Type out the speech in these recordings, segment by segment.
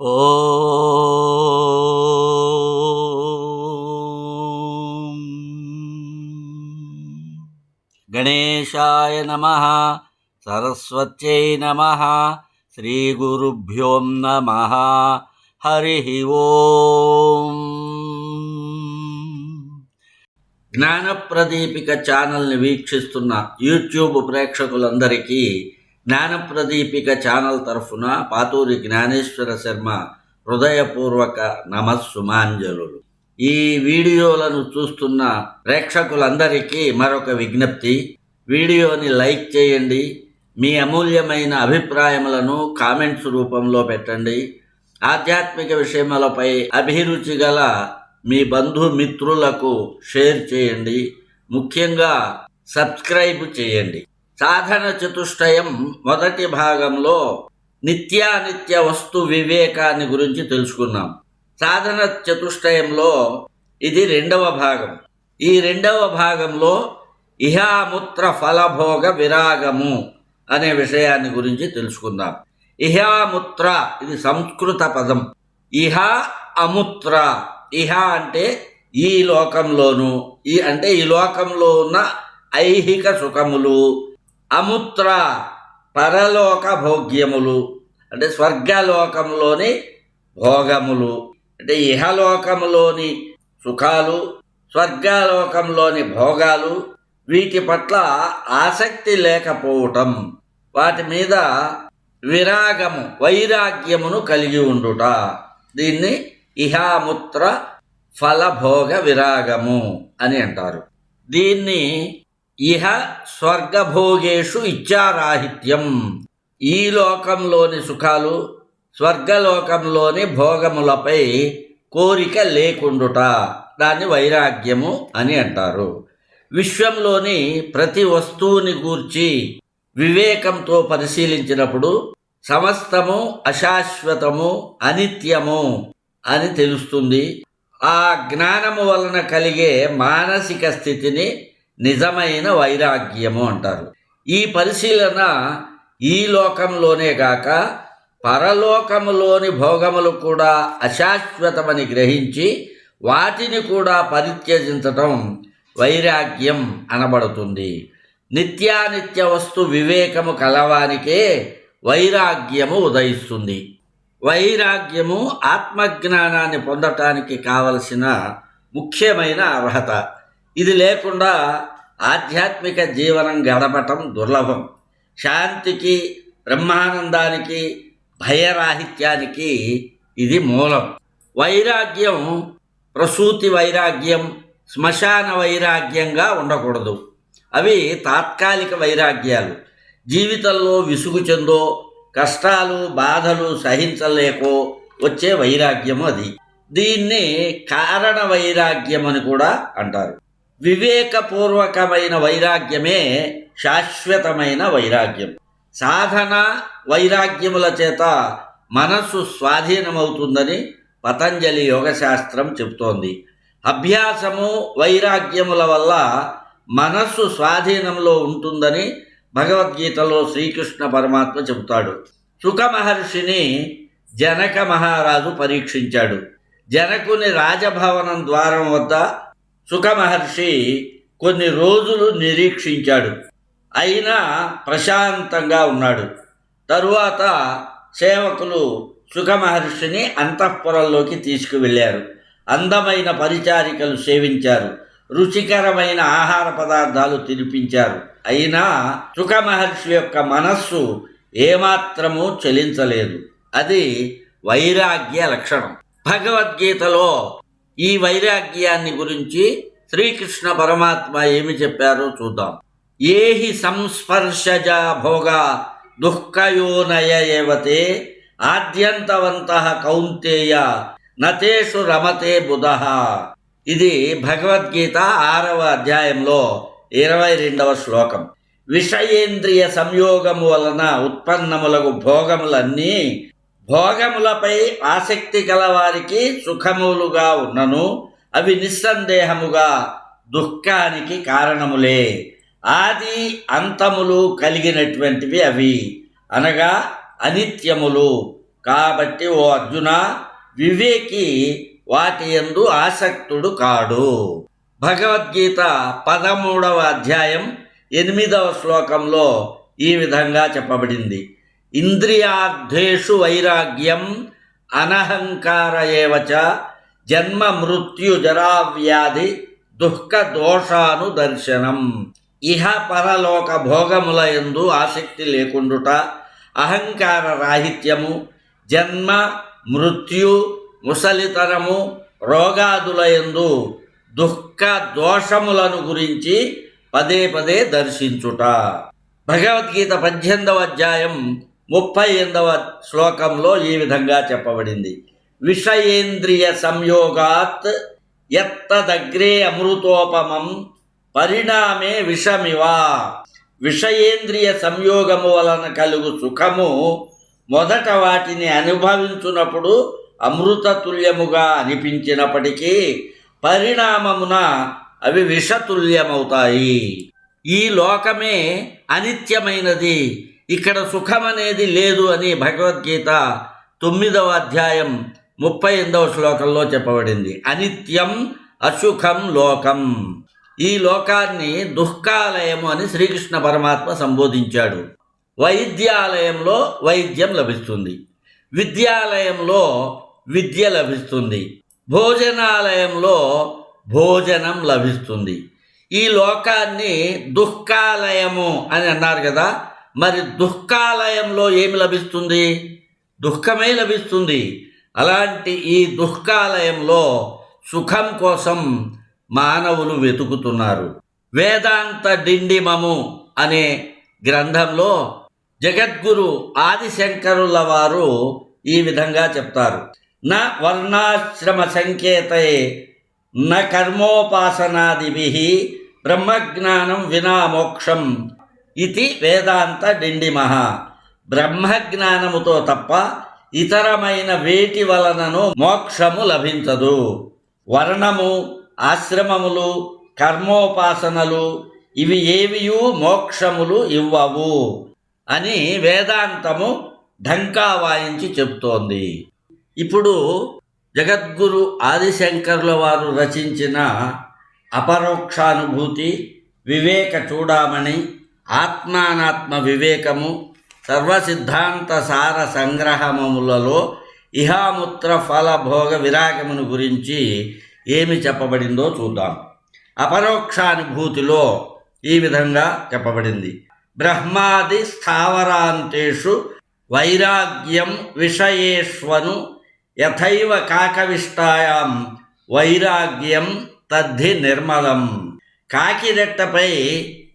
ఓ గణేశాయ నమ సరస్వత్యై నమ శ్రీగురుభ్యోం నమ హరి ఓం. జ్ఞానప్రదీపిక ఛానల్ని వీక్షిస్తున్న యూట్యూబ్ ప్రేక్షకులందరికీ జ్ఞానప్రదీపిక ఛానల్ తరఫున పాతూరి జ్ఞానేశ్వర శర్మ హృదయపూర్వక నమస్సుమాంజలు ఈ వీడియోలను చూస్తున్న ప్రేక్షకులందరికీ మరొక విజ్ఞప్తి. వీడియోని లైక్ చేయండి. మీ అమూల్యమైన అభిప్రాయములను కామెంట్స్ రూపంలో పెట్టండి. ఆధ్యాత్మిక విషయములపై అభిరుచి గల మీ బంధుమిత్రులకు షేర్ చేయండి. ముఖ్యంగా సబ్స్క్రైబ్ చేయండి. సాధన చతుష్టయం మొదటి భాగంలో నిత్యానిత్య వస్తు వివేకాన్ని గురించి తెలుసుకున్నాం. సాధన చతుష్టయంలో ఇది రెండవ భాగం. ఈ రెండవ భాగంలో ఇహాముత్ర ఫలభోగ విరాగము అనే విషయాన్ని గురించి తెలుసుకుందాం. ఇహాముత్ర ఇది సంస్కృత పదం. ఇహ అముత్ర. ఇహ అంటే ఈ లోకంలోను ఈ అంటే ఈ లోకంలో ఉన్న ఐహిక సుఖములు అముత్ర పరలోక భోగ్యములు అంటే స్వర్గలోకంలోని భోగములు అంటే ఇహలోకములోని సుఖాలు స్వర్గలోకంలోని భోగాలు వీటి పట్ల ఆసక్తి లేకపోవటం వాటి మీద విరాగము వైరాగ్యమును కలిగి ఉండుట. దీన్ని ఇహాముత్ర ఫలభోగ విరాగము అని అంటారు. దీన్ని ఇహ స్వర్గభోగేషు ఇచ్చారాహిత్యం. ఈ లోకంలోని సుఖాలు స్వర్గలోకంలోని భోగములపై కోరిక లేకుండుట. దాన్ని వైరాగ్యము అని అంటారు. విశ్వంలోని ప్రతి వస్తువుని గూర్చి వివేకంతో పరిశీలించినప్పుడు సమస్తము అశాశ్వతము అనిత్యము అని తెలుస్తుంది. ఆ జ్ఞానము వలన కలిగే మానసిక స్థితిని నిజమైన వైరాగ్యము అంటారు. ఈ పరిశీలన ఈ లోకంలోనే కాక పరలోకములోని భోగములు కూడా అశాశ్వతమని గ్రహించి వాటిని కూడా పరిత్యజించటం వైరాగ్యం అనబడుతుంది. నిత్యానిత్య వస్తు వివేకము కలవానికే వైరాగ్యము ఉదయిస్తుంది. వైరాగ్యము ఆత్మజ్ఞానాన్ని పొందటానికి కావలసిన ముఖ్యమైన అర్హత. ఇది లేకుండా ఆధ్యాత్మిక జీవనం గడపటం దుర్లభం. శాంతికి బ్రహ్మానందానికి భయరాహిత్యానికి ఇది మూలం. వైరాగ్యం ప్రసూతి వైరాగ్యం శ్మశాన వైరాగ్యంగా ఉండకూడదు. అవి తాత్కాలిక వైరాగ్యాలు. జీవితంలో విసుగు చెందో కష్టాలు బాధలు సహించలేకో వచ్చే వైరాగ్యం అది. దీన్ని కారణ వైరాగ్యం అని కూడా అంటారు. వివేకపూర్వకమైన వైరాగ్యమే శాశ్వతమైన వైరాగ్యం. సాధన వైరాగ్యముల చేత మనస్సు స్వాధీనమవుతుందని పతంజలి యోగశాస్త్రం చెబుతోంది. అభ్యాసము వైరాగ్యముల వల్ల మనస్సు స్వాధీనంలో ఉంటుందని భగవద్గీతలో శ్రీకృష్ణ పరమాత్మ చెబుతాడు. సుఖ మహర్షిని జనక మహారాజు పరీక్షించాడు. జనకుని రాజభవనం ద్వారం వద్ద సుఖ మహర్షి కొన్ని రోజులు నిరీక్షించాడు. అయినా ప్రశాంతంగా ఉన్నాడు. తరువాత సేవకులు సుఖ మహర్షిని అంతఃపురంలోకి తీసుకువెళ్ళారు. అందమైన పరిచారికలు సేవించారు. రుచికరమైన ఆహార పదార్థాలు తినిపించారు. అయినా సుఖ మహర్షి యొక్క మనస్సు ఏమాత్రము చలించలేదు. అది వైరాగ్య లక్షణం. భగవద్గీతలో ఈ వైరాగ్యాన్ని గురించి శ్రీకృష్ణ పరమాత్మ ఏమి చెప్పారో చూద్దాం. ఏహి సంస్పర్శజ భోగ దుఃఖయోనయ ఏవతే ఆద్యంతవంత కౌంతేయ నతేషు రమతే బుధ. ఇది భగవద్గీత ఆరవ అధ్యాయంలో ఇరవై రెండవ శ్లోకం. విషయేంద్రియ సంయోగము వలన ఉత్పన్నములకు భోగములన్నీ భోగములపై ఆసక్తి గలవారికి సుఖములుగా ఉన్నను అవి నిస్సందేహముగా దుఃఖానికి కారణములే. ఆది అంతములు కలిగినటువంటివి అవి. అనగా అనిత్యములు. కాబట్టి ఓ అర్జున వివేకి వాటి యందు ఆసక్తుడు కాడు. భగవద్గీత పదమూడవ అధ్యాయం ఎనిమిదవ శ్లోకంలో ఈ విధంగా చెప్పబడింది. ఇంద్రియార్థేషు వైరాగ్యం అనహంకార ఏవచ జన్మ మృత్యు జరావ్యాధి దుఃఖ దోషాను దర్శనం ఇహ పరలోక భోగముల యందు ఆసక్తి లేకుండుట అహంకార రాహిత్యము జన్మ మృత్యు ముసలితనము రోగాదులయందు దుఃఖ దోషములను గురించి పదే పదే దర్శించుట. భగవద్గీత పద్దెనిమిదవ అధ్యాయం ముప్పై ఎనిమిదవ శ్లోకంలో ఈ విధంగా చెప్పబడింది. విషయేంద్రియ సంయోగాత్ ఎత్తదగ్రే అమృతోపమం పరిణామే విషమివా. విషయేంద్రియ సంయోగము వలన కలుగు సుఖము మొదట వాటిని అనుభవించున్నప్పుడు అమృతతుల్యముగా అనిపించినప్పటికీ పరిణామమున అవి విషతుల్యమవుతాయి. ఈ లోకమే అనిత్యమైనది. ఇక్కడ సుఖం అనేది లేదు అని భగవద్గీత తొమ్మిదవ అధ్యాయం ముప్పై ఎనిమిదవ శ్లోకంలో చెప్పబడింది. అనిత్యం అసుఖం లోకం. ఈ లోకాన్ని దుఃఖాలయము అని శ్రీకృష్ణ పరమాత్మ సంబోధించాడు. వైద్యాలయంలో వైద్యం లభిస్తుంది. విద్యాలయంలో విద్య లభిస్తుంది. భోజనాలయంలో భోజనం లభిస్తుంది. ఈ లోకాన్ని దుఃఖాలయము అని అన్నారు కదా మరి దుఃఖాలయంలో ఏమి లభిస్తుంది? దుఃఖమే లభిస్తుంది. అలాంటి ఈ దుఃఖాలయంలో సుఖం కోసం మానవులు వెతుకుతున్నారు. వేదాంత డిండిమము అనే గ్రంథంలో జగద్గురు ఆదిశంకరుల వారు ఈ విధంగా చెప్తారు. న వర్ణాశ్రమ సంకేతే న కర్మోపాసనాదిభి బ్రహ్మజ్ఞానం వినా మోక్షం. ఇది వేదాంత డిండిమహ. బ్రహ్మజ్ఞానముతో తప్ప ఇతరమైన వేటి వలనను మోక్షము లభించదు. వర్ణము ఆశ్రమములు కర్మోపాసనలు ఇవి ఏవియూ మోక్షములు ఇవ్వవు అని వేదాంతము ఢంకా వాయించి చెప్తోంది ఇప్పుడు జగద్గురు ఆదిశంకర్ల వారు రచించిన అపరోక్షానుభూతి వివేక చూడామణి ఆత్మానాత్మ వివేకము సర్వసిద్ధాంత సార సంగ్రహములలో ఇహాముత్ర ఫలభోగ విరాగమును గురించి ఏమి చెప్పబడిందో చూద్దాం. అపరోక్షానుభూతిలో ఈ విధంగా చెప్పబడింది. బ్రహ్మాది స్థావరాంతేషు వైరాగ్యం విషయేష్వను యథైవ కాకవిష్టాయాం వైరాగ్యం తద్ధి నిర్మలం. కాకిరెట్టపై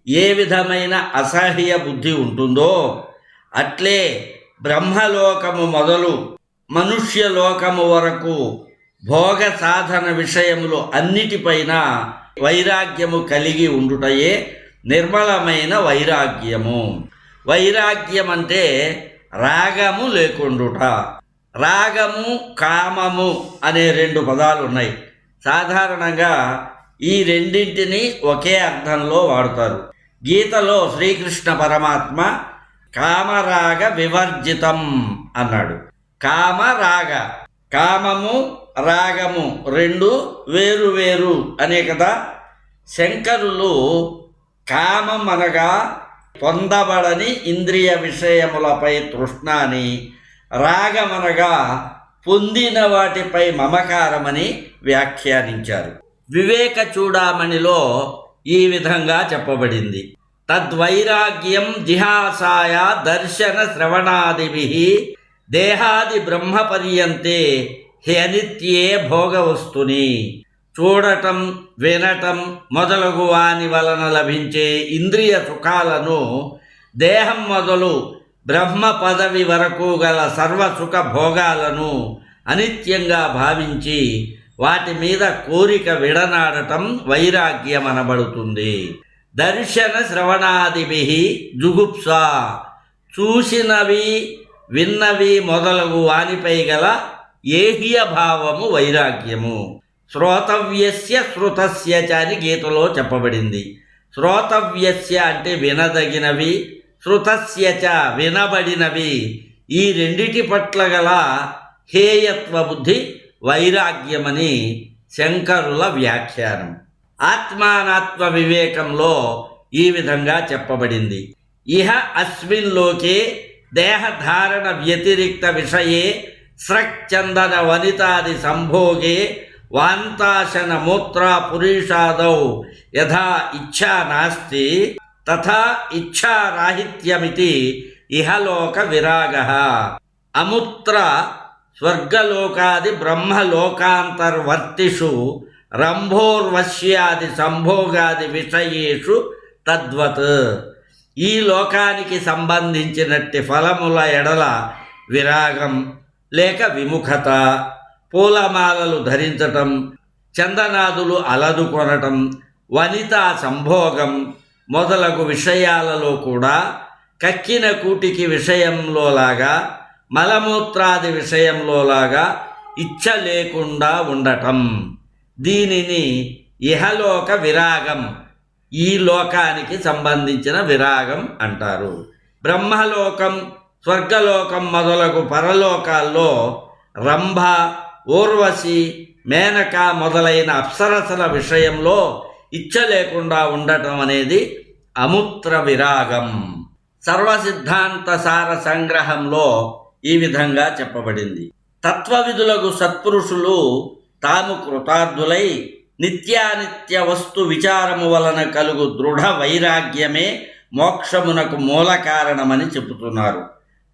ఏ విధమైన అసహ్య బుద్ధి ఉంటుందో అట్లే బ్రహ్మలోకము మొదలు మనుష్యలోకము వరకు భోగ సాధన విషయములు అన్నిటిపైన వైరాగ్యము కలిగి ఉండుటయే నిర్మలమైన వైరాగ్యము. వైరాగ్యం అంటే రాగము లేకుండుట. రాగము కామము అనే రెండు పదాలు ఉన్నాయి సాధారణంగా ఈ రెండింటిని ఒకే అర్థంలో వాడతారు. గీతలో శ్రీకృష్ణ పరమాత్మ కామరాగ వివర్జితం అన్నాడు. కామరాగ కామము రాగము రెండు వేరు వేరు అనే కదా? శంకరులు కామం అనగా పొందబడని ఇంద్రియ విషయములపై తృష్ణ అని రాగమనగా పొందిన వాటిపై మమకారమని వ్యాఖ్యానించారు. వివేక చూడామణిలో ఈ విధంగా చెప్పబడింది. తద్వైరాగ్యం జిహాసాయ దర్శన శ్రవణాదిభి దేహాది బ్రహ్మ పర్యంతే హ్యనిత్యే భోగవస్తుని. చూడటం వినటం మొదలగు వాని వలన లభించే ఇంద్రియ సుఖాలను దేహం మొదలు బ్రహ్మ పదవి వరకు గల సర్వ సుఖ భోగాలను అనిత్యంగా భావించి వాటి మీద కోరిక విడనాడటం వైరాగ్యం అనబడుతుంది దర్శన శ్రవణాదిభి జుగుప్స. చూసినవి విన్నవి మొదలగు వానిపై గల ఏహ్య భావము వైరాగ్యము. శ్రోతవ్యస్య శృతస్య చ అని గీతలో చెప్పబడింది. శ్రోతవ్యస్య అంటే వినదగినవి శృతస్య చ వినబడినవి. ఈ రెండిటి పట్ల గల హేయత్వ బుద్ధి వైరాగ్యమని శంకరుల వ్యాఖ్యానం. ఆత్మానాత్మ వివేకంలో ఈ విధంగా చెప్పబడింది. ఇహ అస్మిన్ లోకే దేహధారణ వ్యతిరిక్త విషయే స్రక్చందన వనితాది సంభోగే వాంతాశన మూత్రా పురీషాదౌ యథా ఇచ్ఛా నాస్తి తథా ఇచ్ఛారాహిత్యమితి ఇహలోక విరాగ. అముత్ర స్వర్గలోకాది బ్రహ్మలోకాంతర్వర్తిషు రంభోర్వశ్యాది సంభోగాది విషయేషు తద్వత్. ఈ లోకానికి సంబంధించినట్టి ఫలముల ఎడల విరాగం లేక విముఖత పూలమాలలు ధరించటం చందనాదులు అలదుకొనటం వనితా సంభోగం మొదలగు విషయాలలో కూడా కక్కిన కూటికి విషయంలోలాగా మలమూత్రాది విషయంలోలాగా ఇచ్చ లేకుండా ఉండటం. దీనిని ఇహలోక విరాగం ఈ లోకానికి సంబంధించిన విరాగం అంటారు. బ్రహ్మలోకం స్వర్గలోకం మొదలగు పరలోకాల్లో రంభ ఊర్వశి మేనక మొదలైన అప్సరసల విషయంలో ఇచ్చ లేకుండా ఉండటం అనేది అముత్ర విరాగం. సర్వసిద్ధాంత సార సంగ్రహంలో ఈ విధంగా చెప్పబడింది. తత్వవిధులకు సత్పురుషులు తాము కృతార్థులై నిత్యానిత్య వస్తు విచారము వలన కలుగు దృఢ వైరాగ్యమే మోక్షమునకు మూల కారణమని చెబుతున్నారు.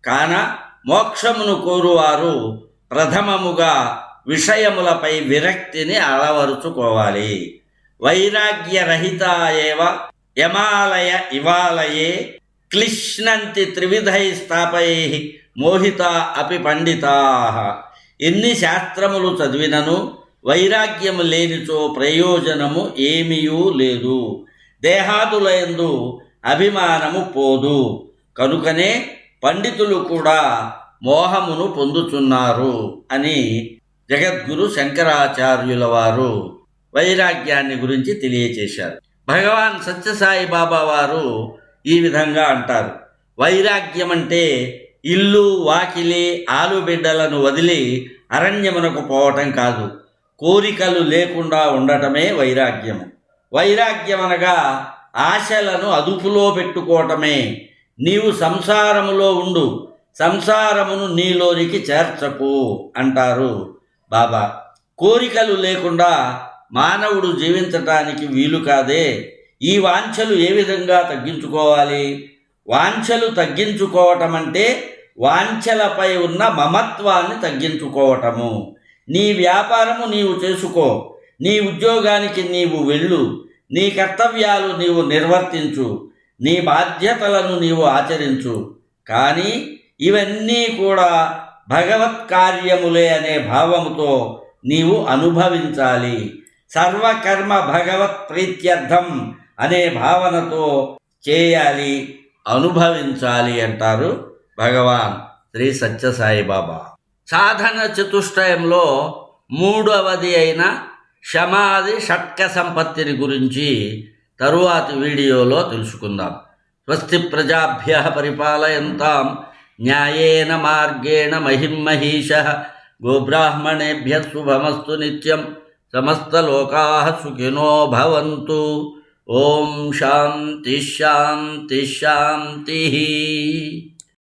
కాన మోక్షమును కోరువారు ప్రథమముగా విషయములపై విరక్తిని అలవరుచుకోవాలి. వైరాగ్యరహిత ఏవ యమాలయ ఇవాలయే క్లిష్ణంతి త్రివిధై స్థాపై మోహిత అపి పండితా. ఎన్ని శాస్త్రములు చదివినను వైరాగ్యము లేనిచో ప్రయోజనము ఏమీయూ లేదు. దేహాదులయందు అభిమానము పోదు. కనుకనే పండితులు కూడా మోహమును పొందుతున్నారు అని జగద్గురు శంకరాచార్యుల వారు వైరాగ్యాన్ని గురించి తెలియచేశారు. భగవాన్ సత్యసాయి బాబా వారు ఈ విధంగా అంటారు. వైరాగ్యం అంటే ఇల్లు వాకిలి ఆలుబిడ్డలను వదిలి అరణ్యమునకు పోవటం కాదు. కోరికలు లేకుండా ఉండటమే వైరాగ్యము. వైరాగ్యం అనగా ఆశలను అదుపులో పెట్టుకోవటమే. నీవు సంసారములో ఉండు. సంసారమును నీలోనికి చేర్చకు అంటారు బాబా. కోరికలు లేకుండా మానవుడు జీవించటానికి వీలు కాదే. ఈ వాంఛలు ఏ విధంగా తగ్గించుకోవాలి? వాంఛలు తగ్గించుకోవటం అంటే వాంఛలపై ఉన్న మమత్వాన్ని తగ్గించుకోవటము. నీ వ్యాపారము నీవు చేసుకో. నీ ఉద్యోగానికి నీవు వెళ్ళు. నీ కర్తవ్యాలు నీవు నిర్వర్తించు. నీ బాధ్యతలను నీవు ఆచరించు. కానీ ఇవన్నీ కూడా భగవత్ కార్యములే అనే భావముతో నీవు అనుభవించాలి. సర్వకర్మ భగవత్ ప్రీత్యర్థం అనే భావనతో చేయాలి అనుభవించాలి అంటారు. భగవాన్ శ్రీ సత్యసాయిబాబా సాధన చతుష్టయంలో మూడవది అయిన శమాది షట్క సంపత్తిని గురించి తరువాతి వీడియోలో తెలుసుకుందాం. స్వస్తి ప్రజాభ్య పరిపాలయంతాం. న్యాయేన మార్గేణ మహిమహీష. గోబ్రాహ్మణేభ్య శుభమస్తు నిత్యం. సమస్తలోకా సుఖినో భవంతు. ఓం శాంతి శాంతి శాంతి.